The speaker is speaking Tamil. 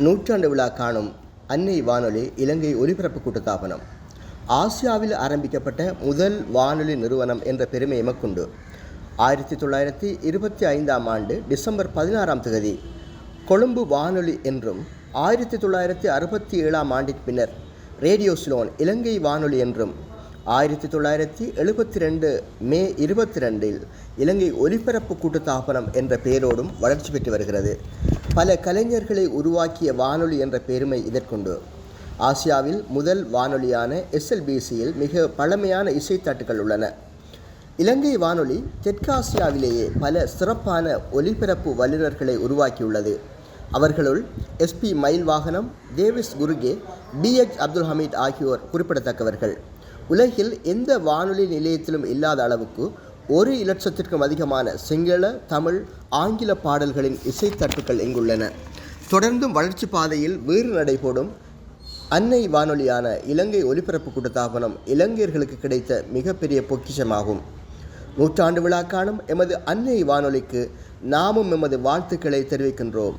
நூற்றாண்டு விழா காணும் அன்னை வானொலி இலங்கை ஒலிபரப்பு கூட்டுத்தாபனம். ஆசியாவில் ஆரம்பிக்கப்பட்ட முதல் வானொலி நிறுவனம் என்ற பெருமை எமக்குண்டு. ஆயிரத்தி தொள்ளாயிரத்தி இருபத்தி ஐந்தாம் ஆண்டு டிசம்பர் பதினாறாம் தேதி கொழும்பு வானொலி என்றும் ஆயிரத்தி தொள்ளாயிரத்தி அறுபத்தி ஏழாம் ஆண்டின் பின்னர் ரேடியோ சிலோன் இலங்கை வானொலி என்றும் ஆயிரத்தி தொள்ளாயிரத்தி எழுபத்தி ரெண்டு மே இருபத்தி ரெண்டில் இலங்கை ஒலிபரப்பு கூட்டுத்தாபனம் என்ற பெயரோடும் வளர்ச்சி பெற்று வருகிறது. பல கலைஞர்களை உருவாக்கிய வானொலி என்ற பெருமை இதற்குண்டு. ஆசியாவில் முதல் வானொலியான எஸ்எல்பிசியில் மிக பழமையான இசைத்தட்டுகள் உள்ளன. இலங்கை வானொலி தெற்காசியாவிலேயே பல சிறப்பான ஒலிபரப்பு வல்லுநர்களை உருவாக்கியுள்ளது. அவர்களுள் எஸ்பி மயில் வாகனம் தேவிஸ் குருகே பிஎச் அப்துல் ஹமீத் ஆகியோர் குறிப்பிடத்தக்கவர்கள். உலகில் எந்த வானொலி நிலையத்திலும் இல்லாத அளவுக்கு ஒரு இலட்சத்திற்கும் அதிகமான சிங்கள தமிழ் ஆங்கில பாடல்களின் இசைத்தட்டுக்கள் இங்குள்ளன. தொடர்ந்தும் வளர்ச்சி பாதையில் வேறு நடைபோடும் அன்னை வானொலியான இலங்கை ஒலிபரப்பு கூட்டத்தாபனம் இலங்கையர்களுக்கு கிடைத்த மிகப்பெரிய பொக்கிஷமாகும். நூற்றாண்டு விழா காணும் எமது அன்னை வானொலிக்கு நாமும் எமது வாழ்த்துக்களை தெரிவிக்கின்றோம்.